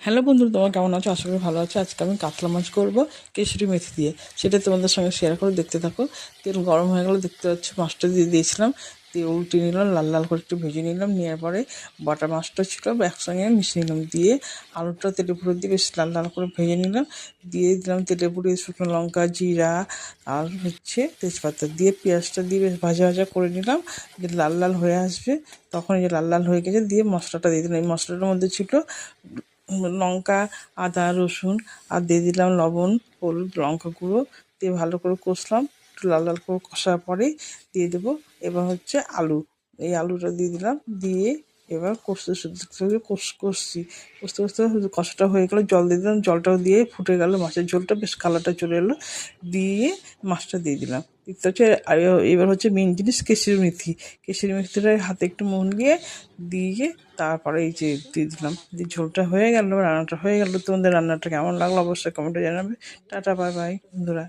Hello বন্ধুরা, তোমার কেমন আছো? আশা করি ভালো আছো। আজকে আমি কাতলা মাছ করব কেশরি মেথি দিয়ে। সেটা তোমাদের সঙ্গে শেয়ার করে দেখতে থাকো। তেল গরম হয়ে গেলো দেখতে পাচ্ছি, মাছটা দিয়ে দিয়েছিলাম। দিয়ে উল্টে নিলাম, লাল লাল করে একটু ভেজে নিলাম। নেওয়ার পরে বাটা মাছটা ছিল একসঙ্গে মিশিয়ে নিলাম দিয়ে আলুটা তেলে পুরো দিয়ে বেশ লাল লাল করে ভেজে নিলাম। দিয়ে দিলাম তেলে পুড়ে শুকনো লঙ্কা, জিরা আর হচ্ছে তেজপাতা দিয়ে পেঁয়াজটা দিয়ে বেশ ভাজা ভাজা করে নিলাম। যে লাল লাল হয়ে আসবে, তখন এই যে লাল লাল হয়ে গেছে, দিয়ে মশলাটা দিয়ে দিলাম। এই মশলাটার মধ্যে ছিল লঙ্কা, আদা, রসুন আর দিয়ে দিলাম লবণ, হলুদ, লঙ্কা গুঁড়ো। দিয়ে ভালো করে কষলাম, একটু লাল লাল করে কষার পরে দিয়ে দেবো। এবার হচ্ছে আলু। এই আলুটা দিয়ে দিলাম। দিয়ে এবার কষতে কষতে কষছি। কষতে কষতে কষাটা হয়ে গেলো, জল দিয়ে দিলাম, জলটাও দিয়ে ফুটে গেল, মাছের ঝোলটা বেশ কালারটা চলে এলো, দিয়ে মাছটা দিয়ে দিলাম। দেখতে হচ্ছে এবার হচ্ছে মেন জিনিস কেশরি মেথি। কেশরি মেথিটা হাতে একটু মুড়িয়ে দিয়ে তারপরে এই যে দিয়ে দিলাম। দিয়ে ঝোলটা হয়ে গেল, রান্নাটা হয়ে গেল। তোমাদের রান্নাটা কেমন লাগল অবশ্যই কমেন্টে জানাবে। টাটা বাই বাই বন্ধুরা।